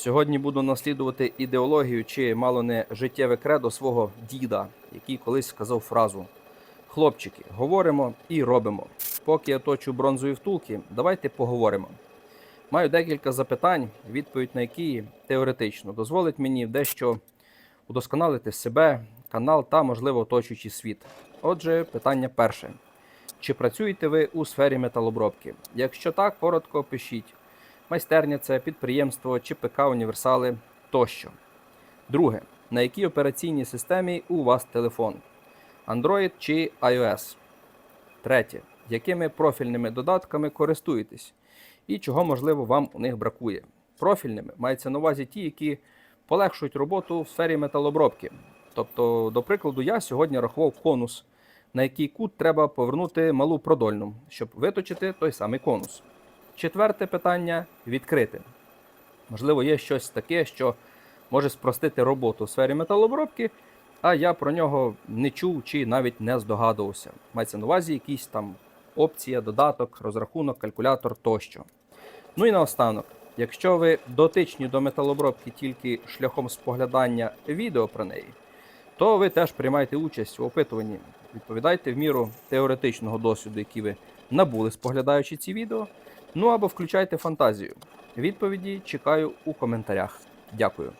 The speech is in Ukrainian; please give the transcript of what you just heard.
Сьогодні буду наслідувати ідеологію чи мало не життєве кредо свого діда, який колись сказав фразу: Хлопчики, говоримо і робимо. Поки я точу бронзові втулки, давайте поговоримо. Маю декілька запитань, відповідь на які теоретично дозволить мені дещо удосконалити себе, канал та, можливо, оточуючий світ. Отже, питання перше. Чи працюєте ви у сфері металобробки? Якщо так, коротко пишіть. Майстерня це підприємство, ЧПК, універсали тощо. Друге. На якій операційній системі у вас телефон? Android чи iOS? Третє. Якими профільними додатками користуєтесь? І чого, можливо, вам у них бракує? Профільними мається на увазі ті, які полегшують роботу в сфері металобробки. Тобто, до прикладу, я сьогодні рахував конус, на який кут треба повернути малу продольну, щоб виточити той самий конус. Четверте питання відкрите. Можливо, є щось таке, що може спростити роботу в сфері металообробки, а я про нього не чув чи навіть не здогадувався. Мається на увазі якісь там опція, додаток, розрахунок, калькулятор тощо. Ну і наостанок, якщо ви дотичні до металообробки тільки шляхом споглядання відео про неї, то ви теж приймаєте участь у опитуванні. Відповідайте в міру теоретичного досвіду, який ви набули, споглядаючи ці відео. Ну або включайте фантазію. Відповіді чекаю у коментарях. Дякую.